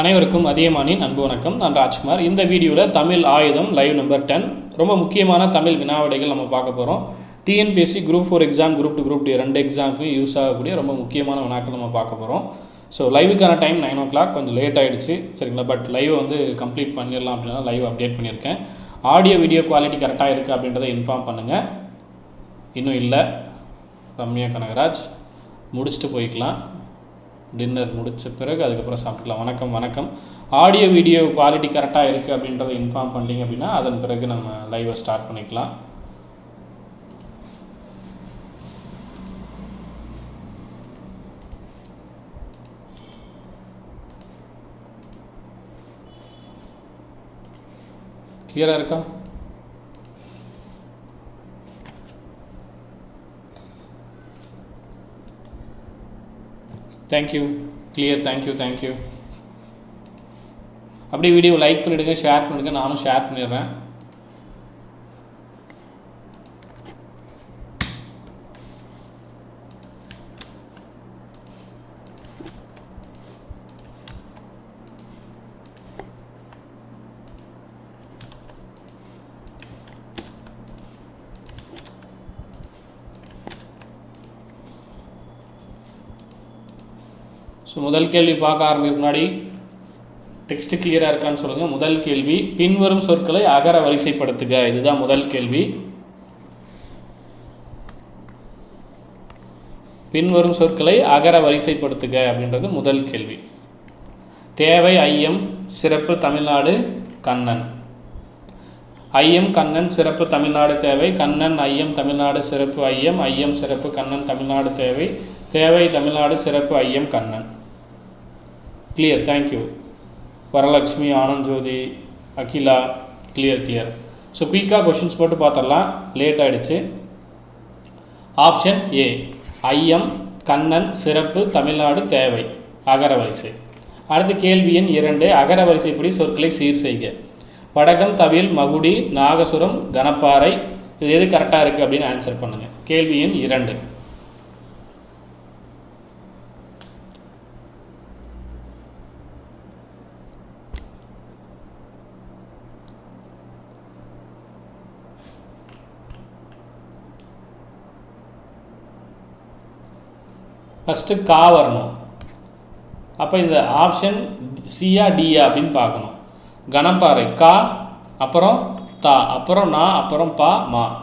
அனைவருக்கும் அதியமானின் அன்பு வணக்கம். நான் ராஜ்குமார். இந்த வீடியோவில் தமிழ் ஆயுதம் லைவ் நம்பர் டென் ரொம்ப முக்கியமான தமிழ் வினாவிடைகள் நம்ம பார்க்க போகிறோம் TNPSC group four exam group two group two ரெண்டு எக்ஸாமுக்கும் யூஸ் ஆகக்கூடிய ரொம்ப முக்கியமான வினாக்கள் நம்ம பார்க்க போகிறோம் ஸோ லைவுக்கான டைம் நைன் ஓ கிளாக் கொஞ்சம் லேட் ஆகிடுச்சு சரிங்களா? பட் லைவ் வந்து கம்ப்ளீட் பண்ணிடலாம் அப்படின்னா லைவ் அப்டேட் பண்ணியிருக்கேன். ஆடியோ வீடியோ குவாலிட்டி கரெக்டாக இருக்குது அப்படின்றத இன்ஃபார்ம் பண்ணுங்கள் இன்னும் இல்லை. ரம்யா கனகராஜ் முடிச்சுட்டு போய்க்கலாம். டின்னர் முடித்த பிறகு அதுக்கப்புறம் சாப்பிட்டுக்கலாம். வணக்கம் வணக்கம். ஆடியோ வீடியோ குவாலிட்டி கரெக்டாக இருக்குது அப்படின்றத இன்ஃபார்ம் பண்ணீங்க அப்படின்னா அதன் பிறகு நம்ம லைவை ஸ்டார்ட் பண்ணிக்கலாம். கிளியராக இருக்கா? Thank you clear thank you thank you அப்படியே வீடியோ லைக் பண்ணிவிடுங்க ஷேர் பண்ணிவிடுங்க நானும் ஷேர் பண்ணிடுறேன். ஸோ முதல் கேள்வி பார்க்க ஆரம்பிக்க முன்னாடி டெக்ஸ்ட் கிளியராக இருக்கான்னு சொல்லுங்கள் முதல் கேள்வி பின்வரும் சொற்களை அகர வரிசைப்படுத்துக. இதுதான் முதல் கேள்வி. பின்வரும் சொற்களை அகர வரிசைப்படுத்துக அப்படின்றது முதல் கேள்வி. தேவை ஐயம் சிறப்பு தமிழ்நாடு கண்ணன். ஐயம் கண்ணன் சிறப்பு தமிழ்நாடு தேவை. கண்ணன் ஐயம் தமிழ்நாடு சிறப்பு ஐயம். ஐயம் சிறப்பு கண்ணன் தமிழ்நாடு தேவை. தேவை தமிழ்நாடு சிறப்பு ஐயம் Kannan. Clear thank you Varalakshmi Anand Jothi Akila clear clear so குயிக்காக கொஷின்ஸ் போட்டு பார்த்துடலாம் லேட் ஆகிடுச்சு ஆப்ஷன் ஏ ஐயம் கண்ணன் சிறப்பு தமிழ்நாடு தேவை. அகரவரிசை. அடுத்த கேள்வி எண் இரண்டு. அகரவரிசைப்படி சொற்களை சீர் செய்க. வடகம் தவில் மகுடி நாகசுரம் கனப்பாறை. இது எது கரெக்டாக இருக்குது அப்படின்னு ஆன்சர் பண்ணுங்கள் கேள்வி எண் இரண்டு. ஃபஸ்ட்டு கா வரணும். அப்போ இந்த ஆப்ஷன் சியா டியா அப்படின்னு பார்க்கணும். கனப்பாறை கா அப்புறம் தா அப்புறம் நா அப்புறம் பா மா.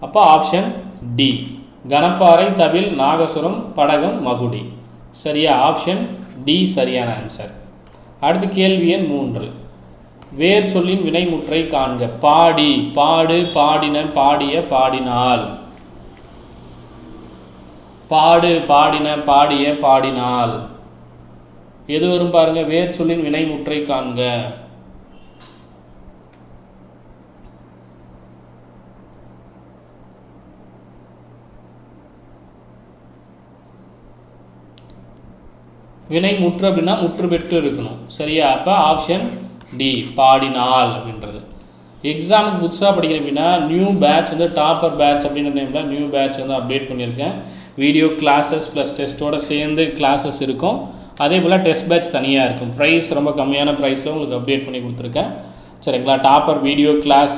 அப்போ ஆப்ஷன் டி கனப்பாறை தவில் நாகசுரம் படகம் மகுடி. சரியா? ஆப்ஷன் டி சரியான ஆன்சர் அடுத்த கேள்வி எண் மூன்று. வேர் சொல்லின் வினைமுற்றை காண்க. பாடி பாடு பாடின பாடிய பாடினால். பாடு பாடின பாடிய பாடினால். எது வரும் பாருங்க வேர்ச்சொல்லின் வினை வினைமுற்றை காண்க. வினை முற்று அப்படின்னா முற்று பெற்று இருக்கணும். சரியா? அப்போ ஆப்ஷன் டி பாடினால் அப்படின்றது. எக்ஸாமுக்கு புதுசாக படிக்கிறேன் அப்படின்னா நியூ பேட்ச் வந்து டாப்பர் பேட்ச் அப்படின்ற நேமில் நியூ பேட்ச் வந்து அப்டேட் பண்ணியிருக்கேன். வீடியோ கிளாஸஸ் ப்ளஸ் டெஸ்ட்டோடு சேர்ந்து கிளாஸஸ் இருக்கும். அதே போல் டெஸ்ட் பேட்ச் தனியாக இருக்கும். ப்ரைஸ் ரொம்ப கம்மியான ப்ரைஸில் உங்களுக்கு அப்டேட் பண்ணி கொடுத்துருக்கேன். சரிங்களா? Topper video class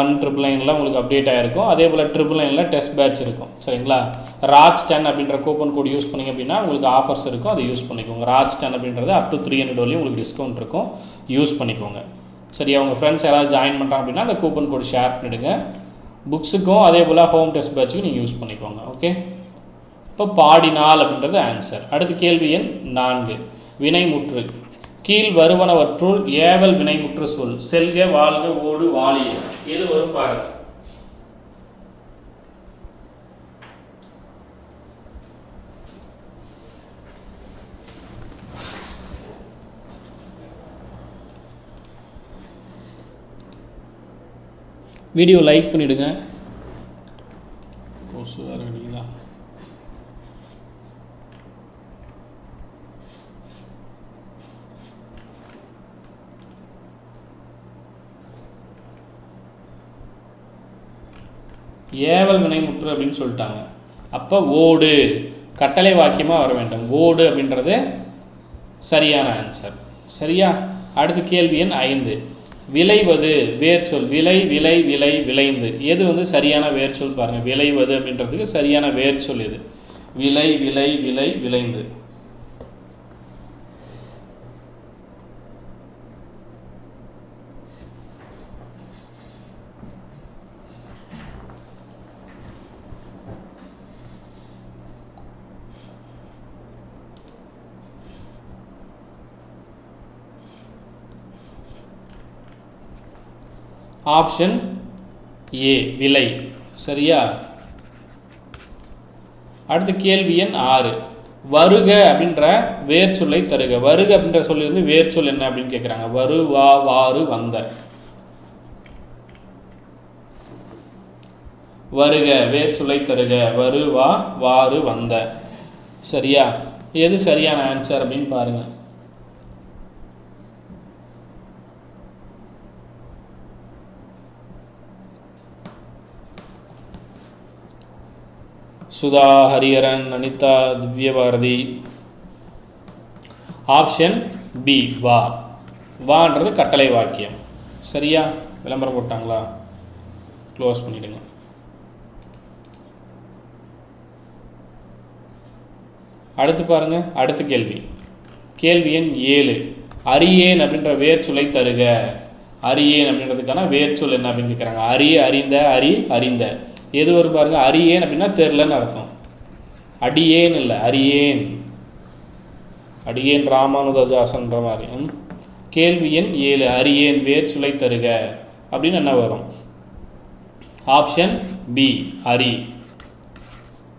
one triple நைனில் உங்களுக்கு அப்டேட் ஆகிருக்கும் அதே போல் ட்ரிபிள் நைனில் டெஸ்ட் பேட்ச் இருக்கும். சரிங்களா? ராஜ் டென் அப்படின்ற கூப்பன் கோட் யூஸ் பண்ணிங்க அப்படின்னா உங்களுக்கு ஆஃபர்ஸ் இருக்கும். அதை யூஸ் பண்ணிக்கோங்க. ராஜ் டென் அப்படின்றது அப் டு த்ரீ ஹண்ட்ரட் வரையும் உங்களுக்கு டிஸ்கவுண்ட் இருக்கும். யூஸ் பண்ணிக்கோங்க. சரி அவங்க ஃப்ரெண்ட்ஸ் யாராவது ஜாயின் பண்ணுறாங்க அப்படின்னா அந்த கூப்பன் கோட் ஷேர் பண்ணிவிடுங்க புக்ஸுக்கும் அதே போல் ஹோம் டெஸ்ட் பேட்சுக்கும் நீங்கள் யூஸ் பண்ணிக்கோங்க ஓகே இப்போ பாடினால் அப்படின்றது ஆன்சர் அடுத்த கேள்வி எண் நான்கு. வினைமுற்று. கீழ் வருவனவற்றுள் ஏவல் வினைமுற்று சொல். செல்க வாழ்க ஓடு வாழிய. எது வரும் பாருங்கள் வீடியோ லைக் பண்ணிவிடுங்க கொசு வேறு கிடைக்குதா ஏவல் வினைமுற்று அப்படின்னு சொல்லிட்டாங்க. அப்போ ஓடு கட்டளை வாக்கியமாக வர வேண்டும். ஓடு அப்படின்றது சரியான ஆன்சர் சரியா? அடுத்த கேள்வி எண் ஐந்து. விளைவது வேர்ச்சொல் விளை விளை விளை விளைந்து. எது வந்து சரியான வேர்ச்சொல் பாருங்கள் விளைவது அப்படின்றதுக்கு சரியான வேர்ச்சொல் எது? விளை விளை விளை விளைந்து. ஆப்ஷன் ஏ விலை. சரியா? அடுத்த கேள்வி எண் ஆறு. வருக அப்படின்ற வேர்ச்சொல்லை தருக. வருக அப்படின்ற சொல்லிருந்து வேர்ச்சொல் என்ன அப்படின்னு கேட்குறாங்க வரு வா வாரு வந்த. வருக வேர்ச்சொல்லை தருக. வரு வா வாரு வந்த. சரியா? எது சரியான ஆன்சர் அப்படின்னு பாருங்கள் சுதா ஹரிஹரன் அனிதா திவ்யபாரதி. ஆப்ஷன் பி வா. வான்றது கட்டளை வாக்கியம். சரியா? விளம்பரம் போட்டாங்களா? க்ளோஸ் பண்ணிடுங்க. அடுத்து பாருங்க அடுத்த கேள்வி. கேள்வி எண் ஏழு. அரியேன் அப்படின்ற வேர்ச்சொல்லை தருக. அரியேன் அப்படின்றதுக்கான வேர்ச்சொல் என்ன அப்படின்னு கேட்குறாங்க அரிய அறிந்த அரி அறிந்த. எது வரும் பாருங்கள் அரியேன் அப்படின்னா தெரிலன்னு அர்த்தம். அடியேன் இல்லை அரியேன். அடியேன் ராமானுதாசன்ற மாதிரி. கேள்வி எண் ஏழு. அரியேன் வேர் சுலை தருக. அப்படின்னு என்ன வரும்? ஆப்ஷன் பி அரி.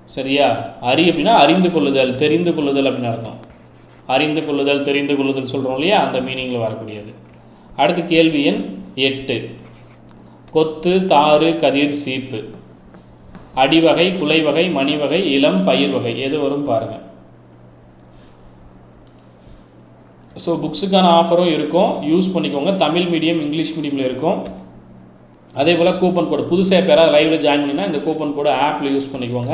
சரியா? அரி அப்படின்னா அறிந்து கொள்ளுதல் தெரிந்து கொள்ளுதல் அப்படின்னு அர்த்தம். அறிந்து கொள்ளுதல் தெரிந்து கொள்ளுதல் சொல்கிறோம் இல்லையா? அந்த மீனிங்கில் வரக்கூடியது. அடுத்து கேள்வி எண் எட்டு. கொத்து தாறு கதிர் சீப்பு. அடிவகை குலைவகை மணிவகை இளம் பயிர் வகை. எது வரும் பாருங்கள் ஸோ புக்ஸுக்கான ஆஃபரும் இருக்கும். யூஸ் பண்ணிக்கோங்க. தமிழ் மீடியம் இங்கிலீஷ் மீடியமில் இருக்கும். அதே போல் கூப்பன் கோடு புதுசாக பேராக லைவில் ஜாயின் பண்ணிங்கன்னா இந்த கூப்பன் கோடு ஆப்பில் யூஸ் பண்ணிக்கோங்க.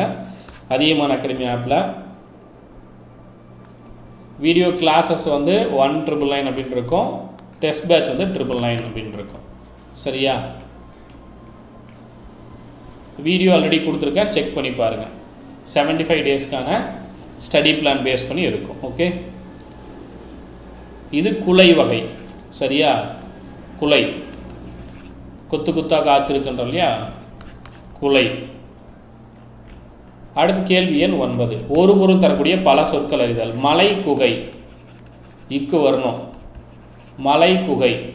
அதிகமான அகாடமி ஆப்பில் வீடியோ கிளாஸஸ் வந்து ஒன் ட்ரிபிள் நைன் அப்படின்னு இருக்கும். டெஸ்ட் பேட்ச் வந்து ட்ரிபிள் நைன் அப்படின்னு இருக்கும். சரியா? வீடியோ ஆல்ரெடி கொடுத்துருக்கேன். செக் பண்ணி பாருங்கள் 75 ஃபைவ் டேஸ்க்கான ஸ்டடி பிளான் பேஸ் பண்ணி இருக்கும். ஓகே இது குலை வகை. சரியா? குலை. கொத்து கொத்தாக காய்ச்சிருக்குன்றோம் இல்லையா? குலை. அடுத்த கேள்வி எண் ஒன்பது. ஒரு பொருள் தரக்கூடிய பல சொற்கள் அறிதல். மலை குகை. இக்கு வரணும். மலை குகை.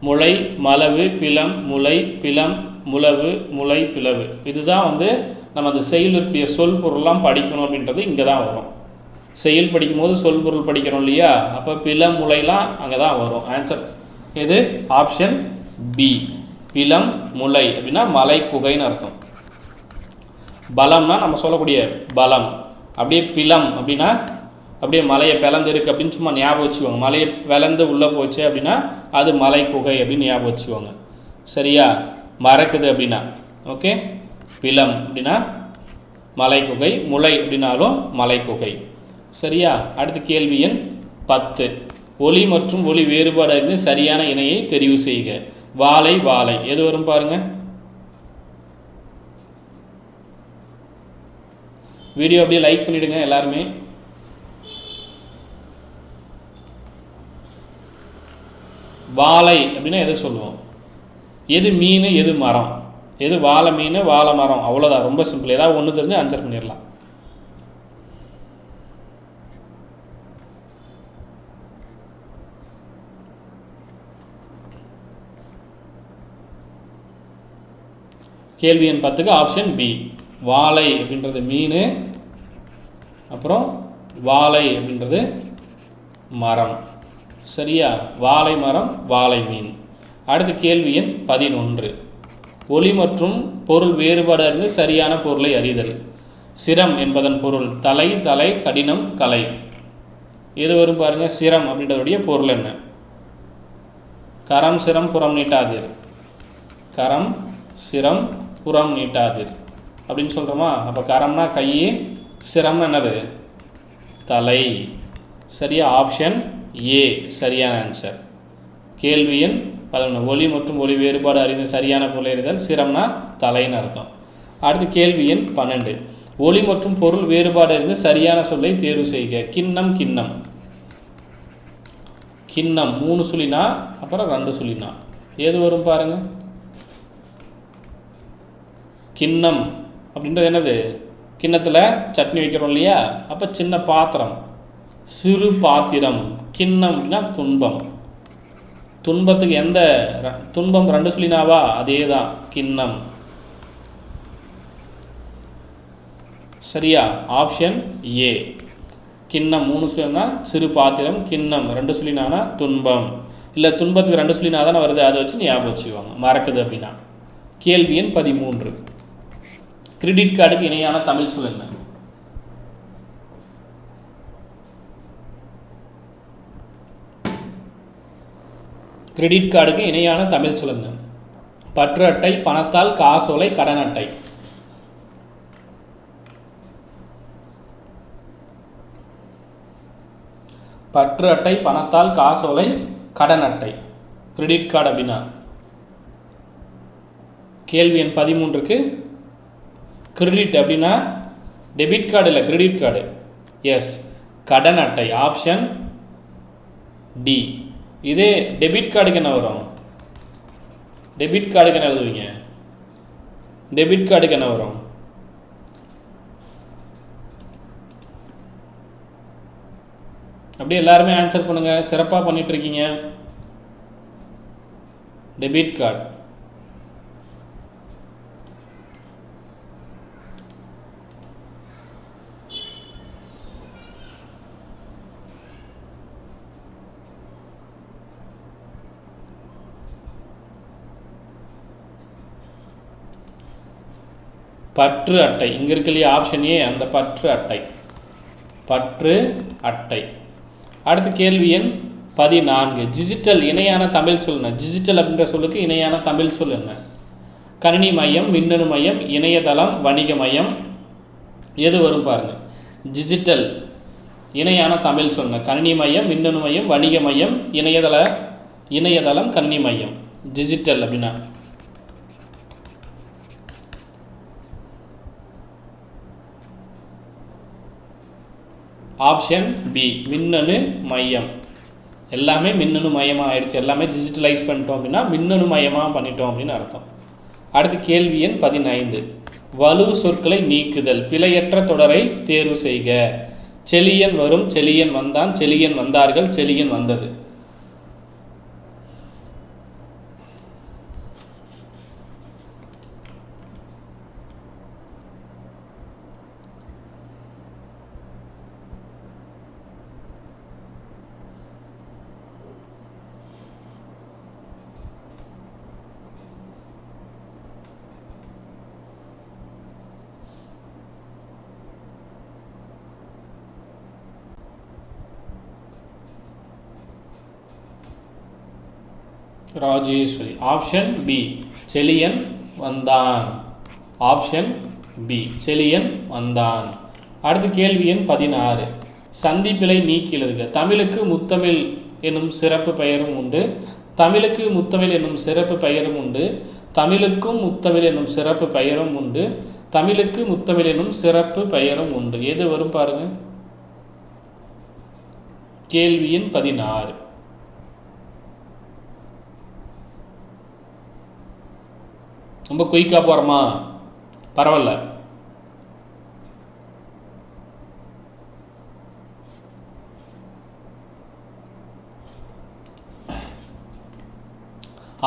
முளை மலவு பிலம் முளை பிலம் முளவு முளை பிளவு. இதுதான் வந்து நம்ம அந்த செயலுடைய சொல் பொருள்லாம் படிக்கணும் அப்படின்றது இங்கே தான் வரும். செயல் படிக்கும்போது சொல் பொருள் படிக்கிறோம் இல்லையா? அப்போ பிலம் முளைலாம் அங்கே தான் வரும். ஆன்சர் இது ஆப்ஷன் பி பிலம் முளை அப்படின்னா மலை குகைன்னு அர்த்தம். பலம்னா நம்ம சொல்லக்கூடிய பலம். அப்படியே பிலம் அப்படின்னா அப்படியே மலையை பிளந்து இருக்கு அப்படின்னு சும்மா ஞாபகம் வச்சுக்கோங்க. மலையை பிளந்து உள்ளே போச்சு அப்படின்னா அது மலை குகை அப்படின்னு ஞாபகம் வச்சுக்கோங்க. சரியா? மறக்குது அப்படின்னா ஓகே பிலம் அப்படின்னா மலைக்குகை முளை அப்படின்னாலும் மலைக்குகை. சரியா? அடுத்த கேள்வி எண் பத்து. ஒளி மற்றும் ஒளி வேறுபாடு அறிந்து சரியான இணையை தெரிவு செய்க. வாழை வாழை. எது வரும் பாருங்க? வீடியோ அப்படியே லைக் பண்ணிவிடுங்க எல்லாருமே. வாழை அப்படின்னா எதை சொல்லுவோம்? எது மீன் எது மரம்? எது வாழை மீன் வாழை மரம்? அவ்வளோதான் ரொம்ப சிம்பிள் ஏதாவது ஒன்று தெரிஞ்சு ஆன்சர் பண்ணிடலாம். கேள்வி எண் பத்துக்கு ஆப்ஷன் பி வாழை அப்படின்றது மீன் அப்புறம் வாழை அப்படின்றது மரம். சரியா? வாழை மரம் வாழை மீன். அடுத்த கேள்வி எண் பதினொன்று. ஒளி மற்றும் பொருள் வேறுபாடு அறிந்து சரியான பொருளை அறிதல். சிரம் என்பதன் பொருள் தலை தலை கடினம் கலை. எது வரும் பாருங்கள் சிரம் அப்படின்றதுடைய பொருள் என்ன? கரம் சிரம் புறம் நீட்டாதீர். கரம் சிரம் புறம் நீட்டாதீர். அப்படின்னு சொல்கிறோமா அப்போ கரம்னா கை சிரம் என்னது? தலை. சரியா? Option A. சரியான ஆன்சர். கேள்வி எண் பதினொன்று ஒளி மற்றும் ஒளி வேறுபாடு அறிந்து சரியான பொருள் அறிதல் சிரம்னா? தலைன்னு அர்த்தம். அடுத்து கேள்வி எண் பன்னெண்டு. ஒளி மற்றும் பொருள் வேறுபாடு அறிந்து சரியான சொல்லை தேர்வு செய்க. கிண்ணம் கிண்ணம். கிண்ணம் மூணு சுழினா அப்புறம் ரெண்டு சுழினா. ஏது வரும் பாருங்க? கிண்ணம் அப்படின்றது என்னது? கிண்ணத்தில் சட்னி வைக்கிறோம் இல்லையா? அப்போ சின்ன பாத்திரம். சிறு பாத்திரம். கிண்ணம் அப்படின்னா துன்பம். துன்பத்துக்கு எந்த துன்பம் ரெண்டு சொல்லினாவா? அதே தான் கிண்ணம். சரியா? Option A. கிண்ணம் மூணு சொல்லினா சிறு பாத்திரம் கிண்ணம் ரெண்டு சொல்லினானா துன்பம். இல்லை துன்பத்துக்கு ரெண்டு சொல்லினா தானே வருது அதை வச்சு ஞாபகம் வச்சுக்குவாங்க. மறக்குது அப்படின்னா. கேள்வி எண் பதிமூன்று. கிரெடிட் கார்டுக்கு இணையான தமிழ் சொல் என்ன? கிரெடிட் கார்டுக்கு இணையான தமிழ் சொல்லுங்க. பற்று அட்டை பணத்தால் காசோலை கடன் அட்டை. பற்று அட்டை பணத்தால் காசோலை கடன் அட்டை. கிரெடிட் கார்டு அப்படின்னா? கேள்வி எண் பதிமூன்றுக்கு கிரெடிட் அப்படின்னா டெபிட் கார்டு இல்லை கிரெடிட் கார்டு. எஸ் கடன் அட்டை ஆப்ஷன் டி. இதே டெபிட் கார்டுக்கு என்ன வரும்? டெபிட் கார்டுக்கு என்ன எழுதுவீங்க? டெபிட் கார்டுக்கு என்ன வரும்? அப்படியே எல்லாருமே ஆன்சர் பண்ணுங்கள் சிறப்பாக பண்ணிகிட்ருக்கீங்க டெபிட் கார்டு பற்று அட்டை. இங்கே இருக்கு இல்லையா ஆப்ஷன் ஏ அந்த பற்று அட்டை. பற்று அட்டை. அடுத்த கேள்வி எண் பதினான்கு. டிஜிட்டல் இணையான தமிழ் சொல் என்ன? டிஜிட்டல் அப்படின்ற சொல்லுக்கு இணையான தமிழ் சொல் என்ன? கணினி மையம் மின்னணு மையம் இணையதளம் வணிக மையம். எது வரும் பாருங்கள் டிஜிட்டல் இணையான தமிழ் சொன்ன கணினி மையம் மின்னணு மையம் வணிக மையம் இணையதள இணையதளம் கணினி மையம். டிஜிட்டல் அப்படின்னா ஆப்ஷன் பி மின்னணு மையம். எல்லாமே மின்னணு மையமாக ஆயிடுச்சு. எல்லாமே டிஜிட்டலைஸ் பண்ணிட்டோம் அப்படின்னா மின்னணு மயமாக பண்ணிட்டோம் அப்படின்னு அர்த்தம். அடுத்து கேள்வி எண் பதினைந்து. வலு சொற்களை நீக்குதல் பிழையற்ற தொடரை தேர்வு செய்க. செலியன் வரும் செலியன் வந்தான் செலியன் வந்தார்கள் செலியன் வந்தது. ராஜேஸ்வரி. ஆப்ஷன் பி செலியன் வந்தான். ஆப்ஷன் பி செலியன் வந்தான். அடுத்து கேள்வி எண் பதினாறு. சந்திப்பிலை நீக்கி எழுதுக தமிழுக்கு முத்தமிழ் என்னும் சிறப்பு பெயரும் உண்டு. தமிழுக்கு முத்தமிழ் என்னும் சிறப்பு பெயரும் உண்டு. தமிழுக்கும் முத்தமிழ் என்னும் சிறப்பு பெயரும் உண்டு. தமிழுக்கு முத்தமிழ் என்னும் சிறப்பு பெயரும் உண்டு. எது வரும் பாருங்க. கேள்வியின் பதினாறு. ரொம்ப குயிக்காக போகிறோமா பரவாயில்ல.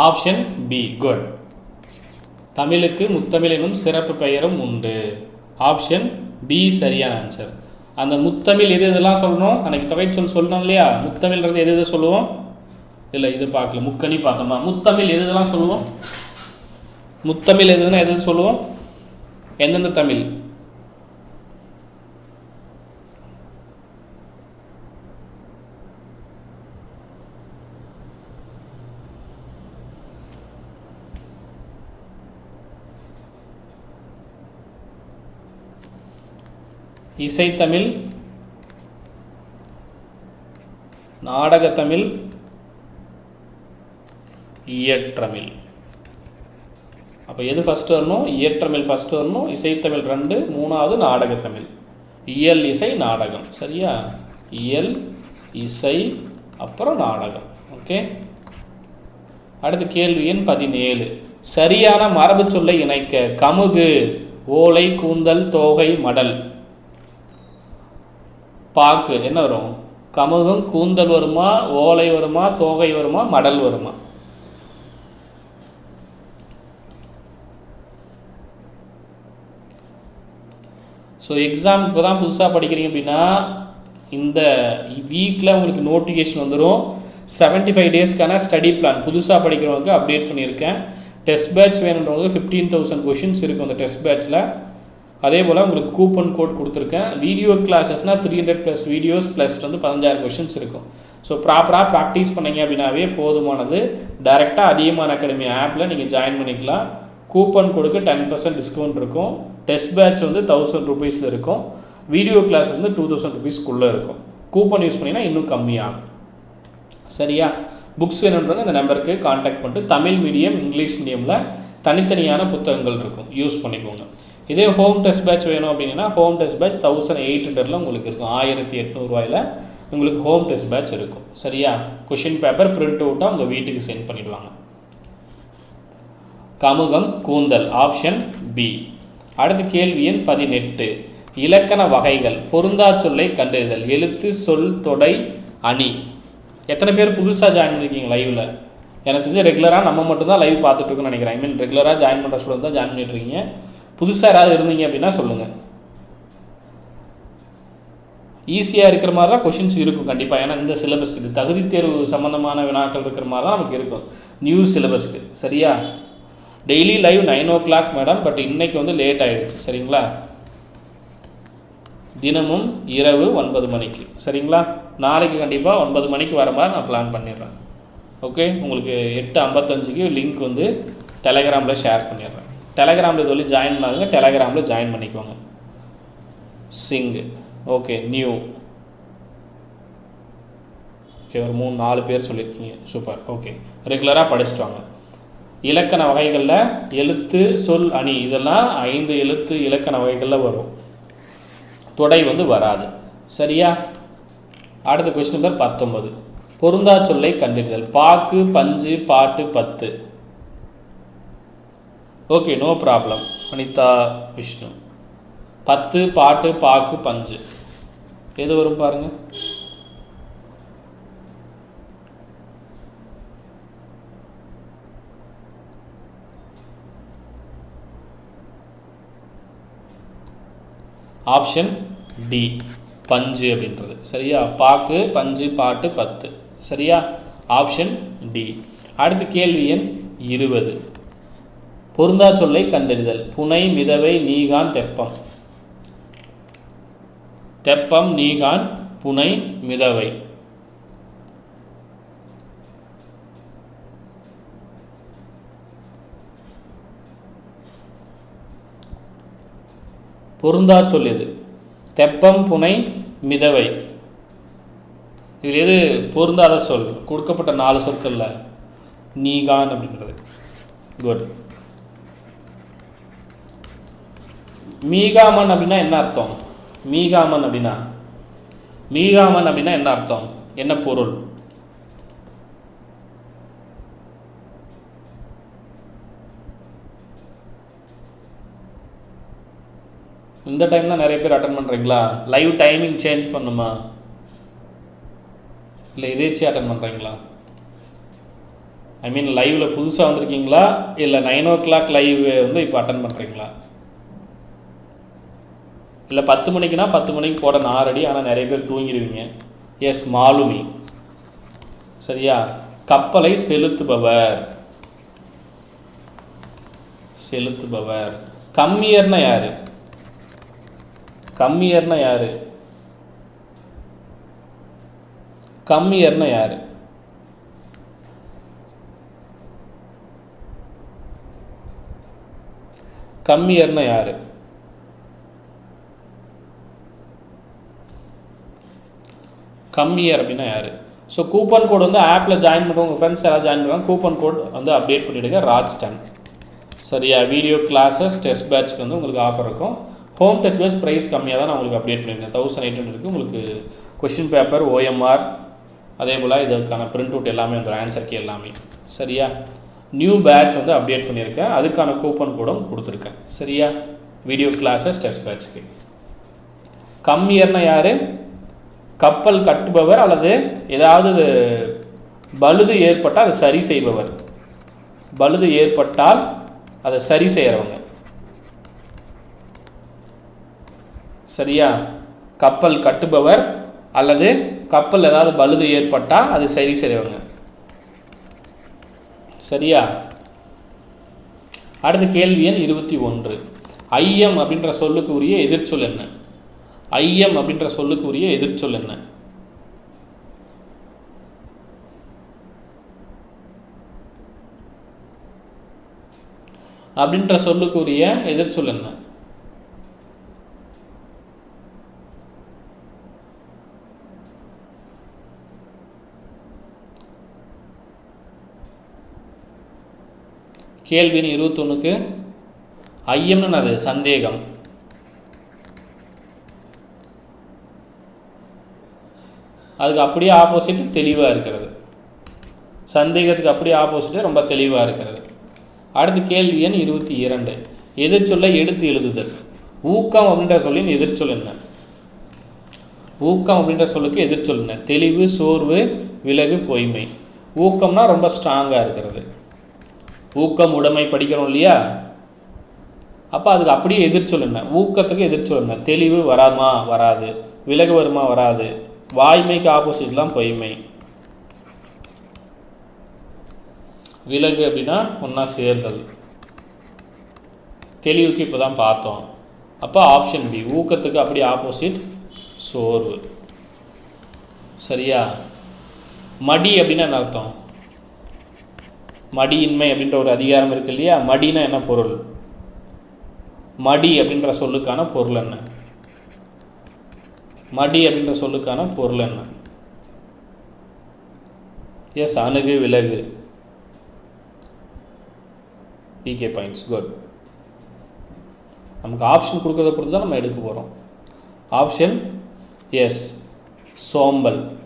ஆப்ஷன் பி குட் தமிழுக்கு முத்தமிழ் எனும் சிறப்பு பெயரும் உண்டு. ஆப்ஷன் பி சரியான ஆன்சர் அந்த முத்தமிழ் எது எதெல்லாம் சொல்லணும்? அன்னைக்கு தொகைச்சொல் சொல்லணும் இல்லையா? முத்தமிழ்ன்றது எது எது சொல்லுவோம்? இல்லை இது பார்க்கல. முக்கணி பார்த்தோமா? முத்தமிழ் எது இதெல்லாம் சொல்லுவோம்? முத்தமிழ் எதுன்னா எது சொல்லுவோம்? எந்தெந்த தமிழ்? இசைத்தமிழ் நாடகத்தமிழ் இயற்றமிழ். அப்போ எது ஃபஸ்ட்டு வரணும்? இயற்றமிழ் ஃபஸ்ட்டு வரணும். இசைத்தமிழ் ரெண்டு மூணாவது நாடகத்தமிழ் இயல் இசை நாடகம். சரியா? இயல் இசை அப்புறம் நாடகம். ஓகே அடுத்த கேள்வி எண் பதினேழு. சரியான மரபு சொல்லை இணைக்க கமுகு ஓலை கூந்தல் தோகை மடல். பாக்கு. என்ன வரும்? கமுகும் கூந்தல் வருமா? ஓலை வருமா? தோகை வருமா? மடல் வருமா? ஸோ எக்ஸாம் இப்போ தான் புதுசாக படிக்கிறீங்க அப்படின்னா இந்த வீக்கில் உங்களுக்கு நோட்டிஃபிகேஷன் வந்துடும் 75 ஃபைவ் டேஸ்க்கான ஸ்டடி பிளான் புதுசாக படிக்கிறவங்களுக்கு அப்டேட் பண்ணியிருக்கேன். டெஸ்ட் பேட்ச் வேணுன்றவங்களுக்கு ஃபிஃப்டீன் தௌசண்ட் கொஷின்ஸ் இருக்கும் அந்த டெஸ்ட் பேட்ச்சில் அதே போல் உங்களுக்கு கூப்பன் கோட் கொடுத்துருக்கேன். Video கிளாஸஸ்னால் three hundred plus videos plus வந்து பதினஞ்சாயிரம் கொஷின்ஸ் இருக்கும். ஸோ ப்ராப்பராக ப்ராக்டிஸ் பண்ணீங்க அப்படின்னாவே போதுமானது. டைரெக்டாக அதிகமான அகாடமி ஆப்பில் நீங்கள் ஜாயின் பண்ணிக்கலாம். கூப்பன் கொடுக்க டென் பர்சன்ட் டிஸ்கவுண்ட் இருக்கும். டெஸ்ட் பேட்ச் வந்து தௌசண்ட் ருபீஸில் இருக்கும். வீடியோ கிளாஸ் வந்து டூ தௌசண்ட் ருபீஸ்க்குள்ளே இருக்கும். கூப்பன் யூஸ் பண்ணிங்கன்னா இன்னும் கம்மியாகும் சரியா? புக்ஸ் வேணுன்றவங்க இந்த நம்பருக்கு காண்டாக்ட் பண்ணிட்டு தமிழ் மீடியம் இங்கிலீஷ் மீடியமில் தனித்தனியான புத்தகங்கள் இருக்கும். யூஸ் பண்ணிக்கோங்க. இதே ஹோம் டெஸ்ட் பேட்ச் வேணும் அப்படின்னா home test batch thousand eight ஹண்ட்ரடில் உங்களுக்கு இருக்கும். ஆயிரத்தி எட்நூறுவாயில் உங்களுக்கு ஹோம் டெஸ்ட் பேட்ச் இருக்கும். சரியா? கொஷின் பேப்பர் பிரிண்ட் அவுட்டாக உங்கள் வீட்டுக்கு சென்ட் பண்ணிடுவாங்க. கமுகம் கூந்தல் ஆப்ஷன் பி அடுத்த கேள்வி எண் பதினெட்டு. இலக்கண வகைகள் பொருந்தா சொல்லை கண்டறிதல் எழுத்து சொல் தொடை அணி. எத்தனை பேர் புதுசாக ஜாயின் பண்ணியிருக்கீங்க லைவில் எனக்கு தெரிஞ்சு ரெகுலராக நம்ம மட்டும்தான் லைவ் பார்த்துட்ருக்கோன்னு நினைக்கிறேன். ஐ மீன் ரெகுலராக ஜாயின் பண்ணுற ஸ்டூடெண்ட் தான் ஜாயின் பண்ணிட்டுருக்கீங்க. புதுசாக யாராவது இருந்தீங்க அப்படின்னா சொல்லுங்கள் ஈஸியாக இருக்கிற மாதிரி தான் கொஷின்ஸ் இருக்கும் கண்டிப்பாக ஏன்னா இந்த சிலபஸ்க்கு இது தகுதி தேர்வு சம்மந்தமான வினாக்கள் இருக்கிற மாதிரி தான் நமக்கு இருக்கும். நியூ சிலபஸ்க்கு சரியா? Daily live nine o'clock madam but இன்றைக்கி வந்து லேட் ஆகிடுச்சு சரிங்களா? தினமும் இரவு ஒன்பது மணிக்கு சரிங்களா? நாளைக்கு கண்டிப்பாக ஒன்பது மணிக்கு வர மாதிரி நான் பிளான் பண்ணிடுறேன். ஓகே உங்களுக்கு எட்டு ஐம்பத்தஞ்சுக்கு லிங்க் வந்து டெலகிராமில் ஷேர் பண்ணிடுறேன். டெலகிராமில் இது வரையும் ஜாயின் பண்ணாங்க டெலகிராமில் ஜாயின் பண்ணிக்கோங்க. சிங் ஓகே நியூ ஓகே ஒரு மூணு நாலு பேர் சொல்லியிருக்கீங்க. சூப்பர் ஓகே ரெகுலராக படிச்சுட்டு வாங்க. இலக்கண வகைகளில் எழுத்து சொல் அணி இதெல்லாம் ஐந்து எழுத்து இலக்கண வகைகளில் வரும். தொடை வந்து வராது. சரியா? அடுத்த கொஸ்டின் நம்பர் பத்தொன்பது. பொருந்தா சொல்லை கண்டறிதல். பாக்கு பஞ்சு பாட்டு பத்து. Okay no problem Anitha Vishnu. பத்து பாட்டு பாக்கு பஞ்சு. எது வரும் பாருங்கள் ஆப்ஷன் டி பஞ்சு அப்படின்றது. சரியா? பாக்கு பஞ்சு பாட்டு பத்து. சரியா? Option D. அடுத்த கேள்வி எண் இருபது. பொருந்தா சொல்லை கண்டறிதல். புனை மிதவை நீகான் தெப்பம். தெப்பம் நீகான் புனை மிதவை. பொருந்தா சொல் எது தெப்பம் புனை மிதவை. இதில் எது பொருந்தாத சொல் கொடுக்கப்பட்ட நாலு சொற்களில் நீகான் அப்படிங்கிறது. குட் மீகாமன் அப்படின்னா என்ன அர்த்தம்? மீகாமன் அப்படின்னா மீகாமன் அப்படின்னா என்ன அர்த்தம்? என்ன பொருள்? இந்த டைம் தான் நிறைய பேர் அட்டன் பண்ணுறீங்களா லைவ் டைமிங் சேஞ்ச் பண்ணுமா? இல்லை எதேச்சும் அட்டன் பண்ணுறீங்களா ஐ மீன் லைவில் புதுசாக வந்திருக்கீங்களா? இல்லை நைன் ஓ கிளாக் லைவ் வந்து இப்போ அட்டன் பண்ணுறீங்களா இல்லை பத்து மணிக்குனா பத்து மணிக்கு போட நாரடி ஆனால் நிறைய பேர் தூங்கிடுவீங்க எஸ் மாலுமி. சரியா? கப்பலை செலுத்துபவர். செலுத்துபவர். கம்மியர்னா யாரு? கம்மியர்னா யார்? கம்மியர்னா யார்? கம்மியர்னா யார்? கம்மியர் அப்படின்னா யார்? ஸோ கூப்பன் கோட் வந்து ஆப்பில் ஜாயின் பண்ணுறவங்க ஃப்ரெண்ட்ஸ் யாராவது ஜாயின் பண்ணுறாங்க கூப்பன் கோட் வந்து அப்டேட் பண்ணிவிடுங்க ராஜ் டென் சரியா வீடியோ கிளாஸஸ் டெஸ்ட் பேட்ச்க்கு வந்து உங்களுக்கு ஆஃபர் இருக்கும். ஹோம் டெஸ்ட் பேட்ச் ப்ரைஸ் கம்மியாக தான் நான் உங்களுக்கு அப்டேட் பண்ணியிருக்கேன். தௌசண்ட் எயிட் ஹண்ட்ரடுக்கு உங்களுக்கு கொஷின் பேப்பர் ஓஎம்ஆர் அதே போல் இதுக்கான பிரிண்ட் அவுட் எல்லாமே வந்துடும் ஆன்சர் கே எல்லாமே. சரியா? நியூ பேட்ச் வந்து அப்டேட் பண்ணியிருக்கேன். அதுக்கான கூப்பன் கூட கொடுத்துருக்கேன். சரியா? வீடியோ கிளாஸஸ் டெஸ்ட் பேட்ச்க்கு கம்மியர்னா யார்? கப்பல் கட்டுபவர் அல்லது ஏதாவது பழுது ஏற்பட்டால் அதை சரி செய்பவர். பழுது ஏற்பட்டால் அதை சரி செய்கிறவங்க சரியா? கப்பல் கட்டுபவர் அல்லது கப்பல் ஏதாவது பழுது ஏற்பட்டால் அது சரி செய்வங்க சரியா? அடுத்த கேள்வி எண் இருபத்தி ஒன்று. ஐயம் அப்படின்ற சொல்லுக்கு உரிய எதிர்ச்சொல் என்ன? ஐயம் அப்படின்ற சொல்லுக்கு உரிய எதிர்ச்சொல் என்ன? அப்படின்ற சொல்லுக்குரிய எதிர்ச்சொல் என்ன? கேள்வின்னு இருபத்தொன்னுக்கு ஐயம்னு அது சந்தேகம். அதுக்கு அப்படியே ஆப்போசிட் தெளிவாக இருக்கிறது. சந்தேகத்துக்கு அப்படியே ஆப்போசிட்டு ரொம்ப தெளிவாக இருக்கிறது. அடுத்து கேள்வி எண் இருபத்தி இரண்டு. எதிர்ச்சொல்லை எடுத்து எழுதுதல். ஊக்கம் அப்படின்ற சொல்லின் எதிர்ச்சொல் என்ன? ஊக்கம் அப்படின்ற சொல்லுக்கு எதிர்ச்சொல் என்ன? தெளிவு சோர்வு விலகு பொய்மை. ஊக்கம்னா ரொம்ப ஸ்ட்ராங்காக இருக்கிறது. ஊக்கம் உடைமை படிக்கிறோம் இல்லையா? அப்போ அதுக்கு அப்படியே எதிர்ச்சொல் என்ன ஊக்கத்துக்கு எதிர்ச்சொல் என்ன தெளிவு வராமா வராது. விலகு வருமா? வராது. வாய்மைக்கு ஆப்போசிட்லாம் பொய்மை. விலகு அப்படின்னா ஒன்றா சேர்தல். தெளிவுக்கு இப்போ தான் பார்த்தோம். அப்போ ஆப்ஷன் பி ஊக்கத்துக்கு அப்படி ஆப்போசிட் சோர்வு. சரியா? மடி அப்படின்னா என்ன அர்த்தம்? மடியின்மை அப்படின்ற ஒரு அதிகாரம் இருக்கு இல்லையா? மடினா என்ன பொருள்? மடி அப்படின்ற சொல்லுக்கான பொருள் என்ன? மடி அப்படின்ற சொல்லுக்கான பொருள் என்ன? எஸ் அணுகு விலகு. பிகே பாயிண்ட்ஸ் குட் நமக்கு ஆப்ஷன் கொடுக்குறத பொறுத்து தான் நம்ம எடுக்க போகிறோம் ஆப்ஷன் எஸ் சோம்பல்.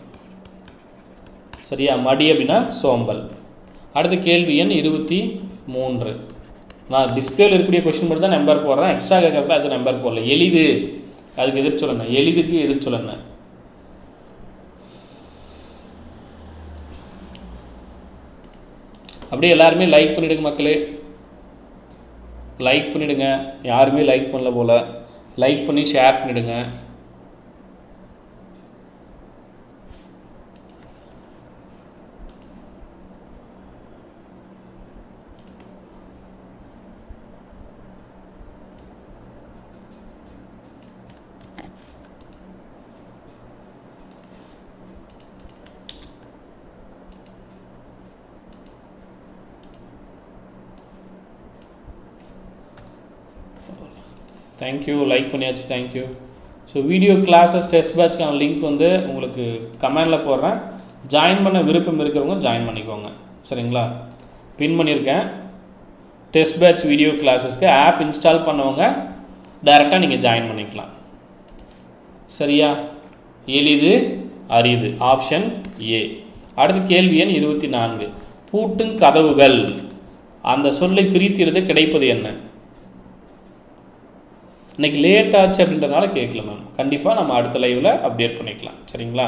சரியா? மடி அப்படின்னா சோம்பல். அடுத்த கேள்வி எண் இருபத்தி மூன்று. நான் டிஸ்பிளேயில் இருக்கக்கூடிய கொஷின் மட்டும் தான் நம்பர் போடுறேன். எக்ஸ்ட்ரா கேட்கறதா அது நம்பர் போடல. எளிது. அதுக்கு எதிர் சொல்லணும். எளிதுக்கு எதிர் சொல்லணும். அப்படியே எல்லாருமே லைக் பண்ணிவிடுங்க மக்களே. லைக் பண்ணிவிடுங்க யாருமே லைக் பண்ணல போல். லைக் பண்ணி ஷேர் பண்ணிவிடுங்க தேங்க்யூ லைக் பண்ணியாச்சு thank you so video classes test பேட்ச்க்கான link வந்து உங்களுக்கு கமெண்டில் போடுறேன். ஜாயின் பண்ண விருப்பம் இருக்கிறவங்க ஜாயின் பண்ணிக்கோங்க. சரிங்களா? பின் பண்ணியிருக்கேன். டெஸ்ட் பேட்ச் வீடியோ கிளாஸஸ்க்கு ஆப் இன்ஸ்டால் பண்ணவங்க டைரெக்டாக நீங்கள் ஜாயின் பண்ணிக்கலாம். சரியா? எளிது அரிது. ஆப்ஷன் ஏ அடுத்த கேள்வி எண் இருபத்தி நான்கு. பூட்டும் கதவுகள். அந்த சொல்லை பிரித்து கிடைப்பது என்ன? இன்னைக்கு லேட் ஆச்சு அப்படின்றனால கேட்கல மேம் கண்டிப்பாக நம்ம அடுத்த லைவில் அப்டேட் பண்ணிக்கலாம். சரிங்களா?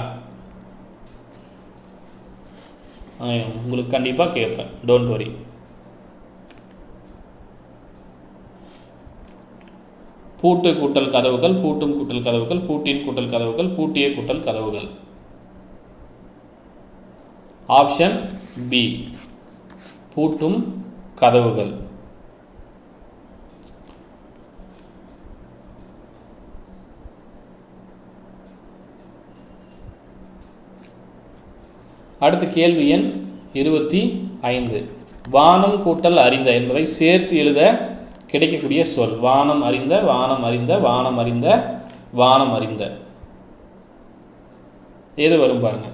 ஆ, உங்களுக்கு கண்டிப்பாக கேட்பேன் டோன்ட் வரி பூட்டு கூட்டல் கதவுகள் பூட்டும் கூட்டல் கதவுகள் பூட்டின் கூட்டல் கதவுகள் பூட்டிய கூட்டல் கதவுகள். ஆப்ஷன் பி பூட்டும் கதவுகள். அடுத்து கேள்வி எண் இருபத்தி ஐந்து. வானம் கூட்டல் அறிந்த என்பதை சேர்த்து எழுத கிடைக்கக்கூடிய சொல். வானம் அறிந்த வானம் அறிந்த வானம் அறிந்த வானம் அறிந்த. எது வரும் பாருங்க.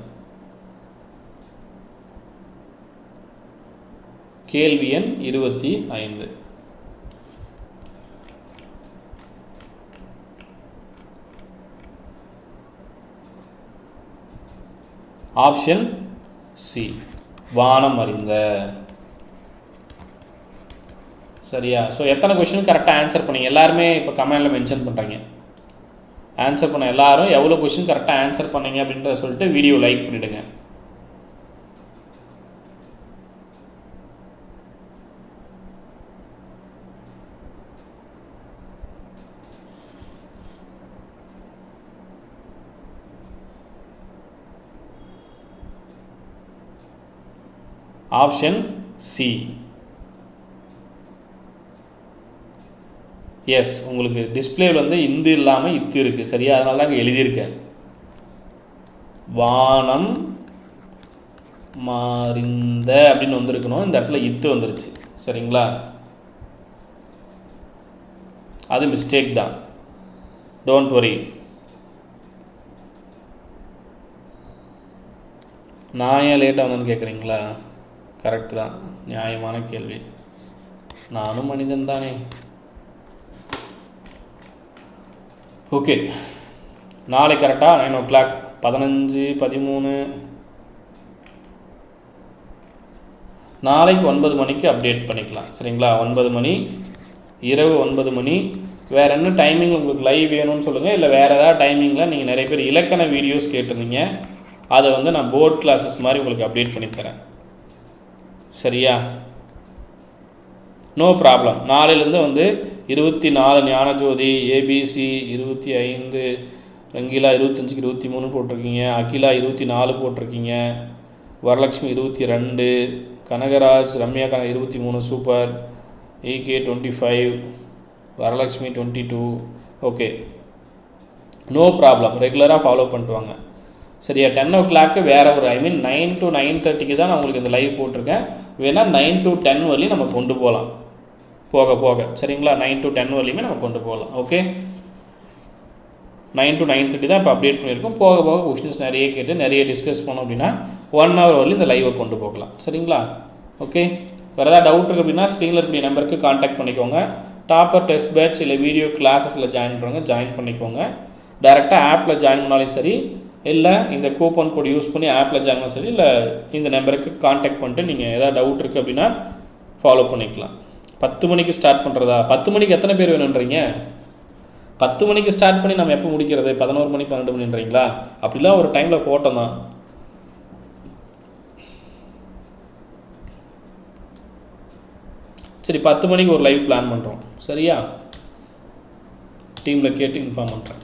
கேள்வி எண் இருபத்தி ஐந்து. Option C. வானம் அறிந்த. சரியா? ஸோ எத்தனை கொஷின் கரெக்டாக ஆன்சர் பண்ணீங்க? எல்லாருமே இப்போ கமெண்டில் மென்ஷன் பண்ணுறீங்க ஆன்சர் பண்ண எல்லாரும் எவ்வளோ கொஷின் கரெக்டாக ஆன்சர் பண்ணீங்க அப்படின்றத சொல்லிட்டு வீடியோ லைக் பண்ணிவிடுங்க ஆப்ஷன் சி. எஸ் உங்களுக்கு டிஸ்பிளேவில் வந்து இந்து இல்லாமல் இத்து இருக்குது சரியா? அதனால தான் இங்கே எழுதியிருக்கேன். வானம் மாறிந்த அப்படின்னு வந்திருக்கணும். இந்த இடத்துல இத்து வந்துருச்சு. சரிங்களா? அது மிஸ்டேக் தான். டோன்ட் வரி நான் ஏன் லேட்டாக வந்தேன்னு கேட்குறீங்களா கரெக்டு தான். நியாயமான கேள்வி. நானும் மனிதன் தானே. ஓகே நாளை கரெக்டாக நைன் ஓ கிளாக் பதினஞ்சு பதிமூணு. நாளைக்கு ஒன்பது மணிக்கு அப்டேட் பண்ணிக்கலாம். சரிங்களா? ஒன்பது மணி இரவு ஒன்பது மணி. வேறு என்ன டைமிங் உங்களுக்கு லைவ் வேணும்னு சொல்லுங்கள் இல்லை வேறு ஏதாவது டைமிங்கில் நீங்கள் நிறைய பேர் இலக்கண வீடியோஸ் கேட்டிருந்தீங்க. அதை வந்து நான் போர்ட் கிளாஸஸ் மாதிரி உங்களுக்கு அப்டேட் பண்ணித்தரேன். சரியா? நோ ப்ராப்ளம் நாளையிலேருந்து வந்து இருபத்தி நாலு ஞானஜோதி ஏபிசி இருபத்தி ஐந்து ரங்கீலா இருபத்தஞ்சுக்கு இருபத்தி மூணு போட்டிருக்கீங்க அகிலா இருபத்தி நாலு போட்டிருக்கீங்க வரலட்சுமி இருபத்தி ரெண்டு கனகராஜ் ரம்யா கன இருபத்தி மூணு super. AK twenty five Varalakshmi twenty two okay no problem ரெகுலராக ஃபாலோ பண்ணிட்டு வாங்க. சரியா டென் ஓ கிளாக்கு வேறு ஒரு I mean nine to nine தேர்ட்டிக்கு தான் நான் உங்களுக்கு இந்த லைவ் போட்டிருக்கேன். வேணால் நைன் டு டென் வரலையும் நம்ம கொண்டு போகலாம். போக போக. சரிங்களா? நைன் டு டென் வரலையுமே நம்ம கொண்டு போகலாம். Okay nine to nine thirty தான் இப்போ அப்டேட் பண்ணியிருக்கோம். போக போக கொஷின்ஸ் நிறைய கேட்டு நிறைய டிஸ்கஸ் பண்ணோம் அப்படின்னா ஒன் ஹவர் வரலையும் இந்த லைவை கொண்டு போகலாம். சரிங்களா? ஓகே வேறு ஏதாவது டவுட் இருக்குது அப்படின்னா ஸ்க்ரீனில் இருக்கிற நம்பருக்கு காண்டாக்ட் பண்ணிக்கோங்க. டாப்பர் டெஸ்ட் பேட்ச் இல்லை வீடியோ கிளாஸஸில் ஜாயின் பண்ணுறவங்க ஜாயின் பண்ணிக்கோங்க. டேரெக்டாக ஆப்பில் ஜாயின் பண்ணாலும் சரி இல்லை இந்த கூப்பன் கோட் யூஸ் பண்ணி ஆப்பில் ஜாயின் சரி இல்லை இந்த நம்பருக்கு காண்டாக்ட் பண்ணிட்டு நீங்கள் எதாவது டவுட் இருக்குது அப்படின்னா ஃபாலோ பண்ணிக்கலாம். பத்து மணிக்கு ஸ்டார்ட் பண்ணுறதா பத்து மணிக்கு எத்தனை பேர் வேணுன்றீங்க பத்து மணிக்கு ஸ்டார்ட் பண்ணி நம்ம எப்போ முடிக்கிறது? பதினோரு மணி பன்னெண்டு மணின்றீங்களா? அப்படிலாம் ஒரு டைமில் போட்டோம் தான். சரி பத்து மணிக்கு ஒரு லைவ் பிளான் பண்ணுறோம் சரியா? டீமில் கேட்டு இன்ஃபார்ம் பண்ணுறேன்